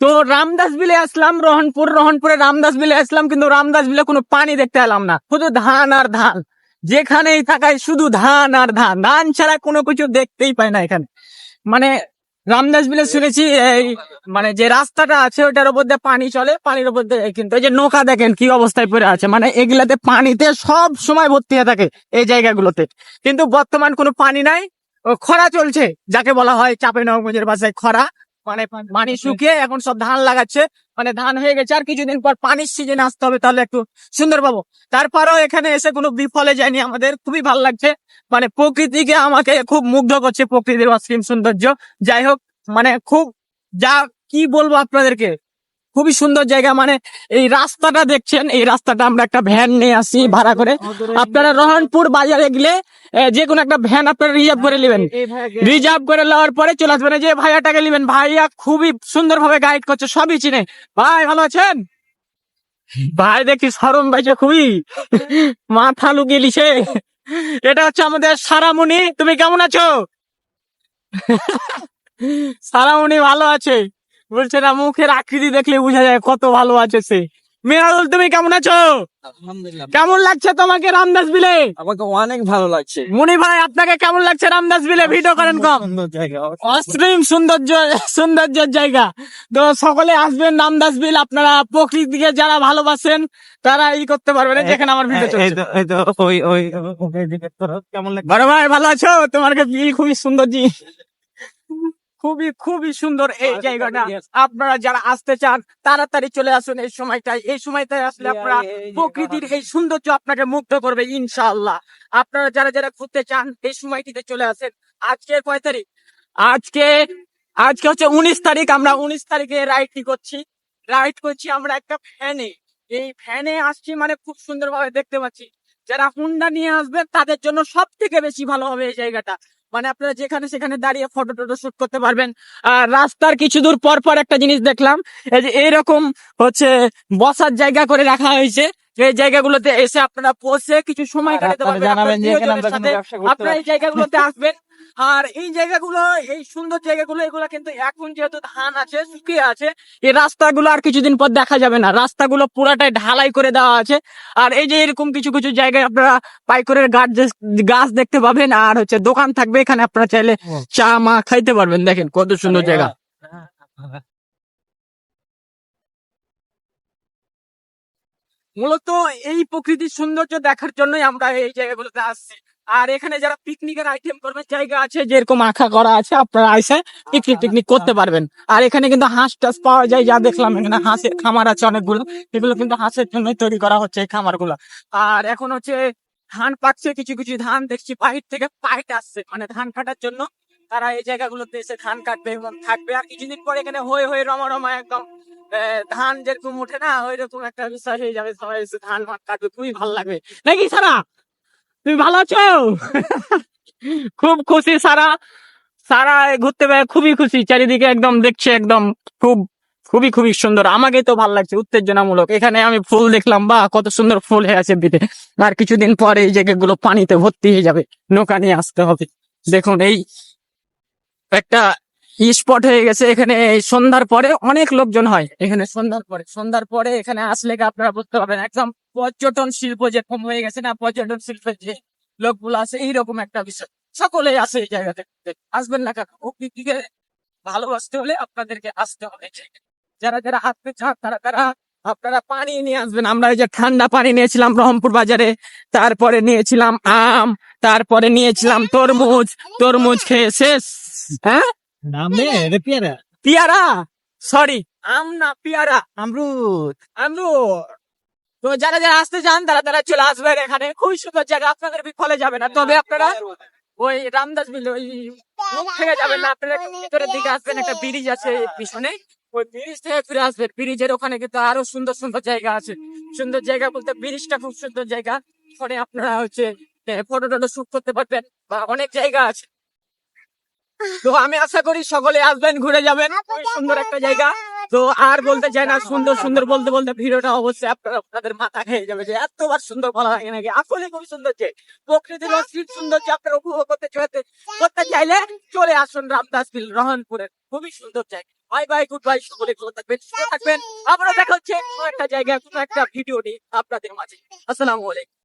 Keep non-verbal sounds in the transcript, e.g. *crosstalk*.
তো রামদাস বিলে আসলাম, রোহনপুর, রোহনপুরে রামদাস বিলে আসলাম, কিন্তু রামদাস বিলে কোনো পানি দেখতে এলাম না। শুধু ধান আর ধান। যেখানেই থাকায় শুধু ধান আর ধান। ধান ছাড়া কোনো কিছু দেখতেই পায় না এখানে। মানে রামদাস বিলে শুনেছি এই মানে যে রাস্তাটা আছে ওটার উপর দিয়ে পানি চলে, পানির উপর দিয়ে কিন্তু এই যে নৌকা দেখেন কি অবস্থায় পড়ে আছে। মানে এগুলাতে পানিতে সব সময় ভর্তি হয়ে থাকে এই জায়গাগুলোতে। কিন্তু বর্তমান কোনো পানি নাই। ও খরা চলছে, যাকে বলা হয় চাপে নবগঞ্জের ভাষায় খরা। মানে পানি শুকিয়ে এখন সব ধান লাগাচ্ছে। মানে ধান হয়ে গেছে আর কিছুদিন পর পানির সিজন আসতে হবে তাহলে একটু সুন্দর পাবো তারপরেও এখানে এসে কোনো বিফলে যায়নি আমাদের খুবই ভালো লাগছে। মানে প্রকৃতিকে আমাকে খুব মুগ্ধ করছে প্রকৃতির অসীম সৌন্দর্য। যাই হোক মানে খুব যা কি বলব আপনাদেরকে? খুবই সুন্দর জায়গা মানে এই রাস্তাটা দেখছেন এই রাস্তাটা আমরা একটা ভ্যান নিয়ে আসি ভাড়া করে। আপনারা রহনপুর বাজারে গেলে যে কোনো একটা ভ্যান আপনারা রিজার্ভ করে নেবেন। রিজার্ভ করে নেওয়ার পরে চলে আসবেন। যে ভাইয়াটাকে নেবেন ভাইয়া খুবই সুন্দর ভাবে গাইড করছে সবই চিনে। ভাই ভালো আছেন? ভাই দেখি সরম ভাইছে খুবই মাথা লুকিয়ে লিছে এটা হচ্ছে আমাদের সারামণি তুমি কেমন আছো? সারামণি ভালো আছে। বলছে না মুখের আকৃতি দেখলে বোঝা যায় কত ভালো আছে সে। মেরাদুল তুমি কেমন আছো? আলহামদুলিল্লাহ। কেমন লাগছে তোমাকে রামদাস বিলে? আমাকে অনেক ভালো লাগছে। মুনি ভাই আপনাকে কেমন লাগছে রামদাস বিলে? ভিডিও করেন কম। অস্ট্রিম সৌন্দর্য সৌন্দর্যের জায়গা। তো সকলে আসবেন রামদাস বিল আপনারা প্রকৃতিকে যারা ভালোবাসেন তারা ই করতে পারবেন। যেখানে আমার ভিডিও চলছে। এই তো ওই ওই ওই দিকে তোর কেমন লাগছে? বড় ভাই ভালো আছো? তোমার বিল খুবই সুন্দর জি খুবই খুবই সুন্দর এই জায়গাটা। আপনারা যারা আসতে চান তাড়াতাড়ি চলে আসুন এই সময়টায়। এই সময়টায় আসলে আপনারা প্রকৃতির এই সৌন্দর্য আপনাকে মুগ্ধ করবে ইনশাআল্লাহ। আপনারা যারা যারা ঘুরতে চান এই সময়টিতে চলে আসেন। আজকে কয় তারিখ? আজকে আজকে হচ্ছে উনিশ তারিখ। আমরা উনিশ তারিখে রাইডটি করছি। রাইড করছি আমরা একটা ফ্যানে এই ফ্যানে আসছি মানে খুব সুন্দরভাবে দেখতে পাচ্ছি। যারা হুন্ডা নিয়ে আসবেন তাদের জন্য সব থেকে বেশি ভালো হবে এই জায়গাটা। মানে আপনারা যেখানে সেখানে দাঁড়িয়ে ফটো টটো শুট করতে পারবেন। আর রাস্তার কিছু দূর পর পর একটা জিনিস দেখলাম, এই যে এইরকম হচ্ছে বসার জায়গা করে রাখা হয়েছে। এই জায়গাগুলোতে এসে আপনারা বসে কিছু সময় কাটাতে পারবেন জানাবেন যে এখানে আমরা কোনো ব্যবসা করতে আপনারা এই জায়গাগুলোতে আসবেন। আর এই জায়গাগুলো এই সুন্দর জায়গাগুলো এগুলো কিন্তু এখন যেহেতু ধান আছে শুকিয়ে আছে এই রাস্তাগুলো আর কিছুদিন পর দেখা যাবে না। রাস্তাগুলো পুরাটাই ঢালাই করে দেওয়া আছে। আর এই যে এরকম কিছু কিছু জায়গায় আপনারা পাইকরের গাছ গাছ দেখতে পাবেন আর হচ্ছে দোকান থাকবে এখানে আপনারা চাইলে চা মা খাইতে পারবেন দেখেন কত সুন্দর জায়গা। মূলত এই প্রকৃতির সৌন্দর্য দেখার জন্যই আমরা এই জায়গাগুলোতে আসছি। আর এখানে যারা পিকনিকের আইটেম করবেন জায়গা আছে যেরকম আঁকা করা আছে আপনারা এসে পিকনিক টিকনিক করতে পারবেন। আর এখানে কিন্তু হাঁস টাস পাওয়া যায় যা দেখলাম এখানে হাঁসের খামার আছে অনেকগুলো। এগুলো কিন্তু হাঁসের জন্যই তৈরি করা হচ্ছে এই খামারগুলো। আর এখন হচ্ছে ধান পাকছে কিছু কিছু ধান দেখছি বাহির থেকে পাইট আসছে। মানে ধান কাটার জন্য তারা এই জায়গাগুলোতে এসে ধান কাটবে এবং থাকবে। আর কিছুদিন পরে এখানে হয়ে হয়ে রমা রমা একদম ধান যেরকম ওঠে না ওই রকম একটা বিষয় হয়ে যাবে, সবাই এসে ধান মাঠ কাটবে, খুবই ভালো লাগবে। নাকি সারা? তুমি ভালো আছো? *laughs* খুব খুশি সারা। সারা ঘুরতে পেরে খুবই খুশি। চারিদিকে একদম দেখছে, একদম খুব, খুবই খুবই সুন্দর। আমাকে তো ভালো লাগছে, উত্তেজনামূলক। এখানে আমি ফুল দেখলাম বা কত সুন্দর ফুল হয়ে আছে বিতে আর কিছুদিন পরে এই জায়গাগুলো পানিতে ভর্তি হয়ে যাবে, নৌকা নিয়ে আসতে হবে। দেখুন, এই একটা স্পট হয়ে গেছে। এখানে সন্ধ্যার পরে অনেক লোকজন হয়। এখানে সন্ধ্যার পরে সন্ধ্যার পরে এখানে আসলে আপনারা বুঝতে পারবেন? একদম পর্যটন শিল্প যেরকম হয়ে গেছে না, পর্যটন শিল্পের যে লোকগুলো আছে, এইরকম একটা বিষয়। সকলেই আসে এই জায়গাতে। আসবেন না কাকা। প্রকৃতিকে ভালোবাসতে হলে আপনাদেরকে আসতে হবে। যারা যারা আসতে চান, তারা তারা আপনারা পানি নিয়ে আসবেন। আমরা এই যে ঠান্ডা পানি নিয়েছিলাম রহমপুর বাজারে, তারপরে নিয়েছিলাম আম, তারপরে নিয়েছিলাম তরমুজ। তরমুজ খেয়ে শেষ। হ্যাঁ? নাম রে পেয়ারা পিয়ারা সরি আম না পিয়ারা আমরুদ আমরুদ তো যারা যারা আসতে চান তারা তারা চলে আসবেন এখানে খুবই সুন্দর জায়গা আপনাদের বিফলে যাবে না তবে আপনারা ওই রামদাস বিল ওই মুখ থেকে যাবেন না আপনারা একটু ভিতরের দিকে আসবেন একটা ব্রিজ আছে পিছনে। ওই ব্রিজ থেকে ফিরে আসবেন ব্রিজের ওখানে কিন্তু আরও সুন্দর সুন্দর জায়গা আছে। সুন্দর জায়গা বলতে ব্রিজটা খুব সুন্দর জায়গা। ওখানে আপনারা হচ্ছে ফটো টটো শুট করতে পারবেন। বা অনেক জায়গা আছে। তো আমি আশা করি সকলে আসবেন ঘুরে যাবেন। সুন্দর একটা জায়গা। তো আর বলতে চাই না সুন্দর সুন্দর বলতে বলতে ভিডিওটা অবশ্যই আপনারা আপনাদের মাথা খেয়ে যাবে যে এতবার সুন্দর বলা লাগে নাকি। আসলে খুবই সুন্দর যে প্রকৃতির অশ্লীল সৌন্দর্য আপনারা উপভোগ করতে চাইতে করতে চাইলে চলে আসুন রামদাস বিল রহনপুরের খুবই সুন্দর জায়গা। বাই বাই গুড বাই সকলে ভালো থাকবেন সুস্থ থাকবেন। আবারও দেখা হচ্ছে কোনো একটা জায়গায় কোনো একটা ভিডিও নিয়ে আপনাদের মাঝে। আসসালামু আলাইকুম।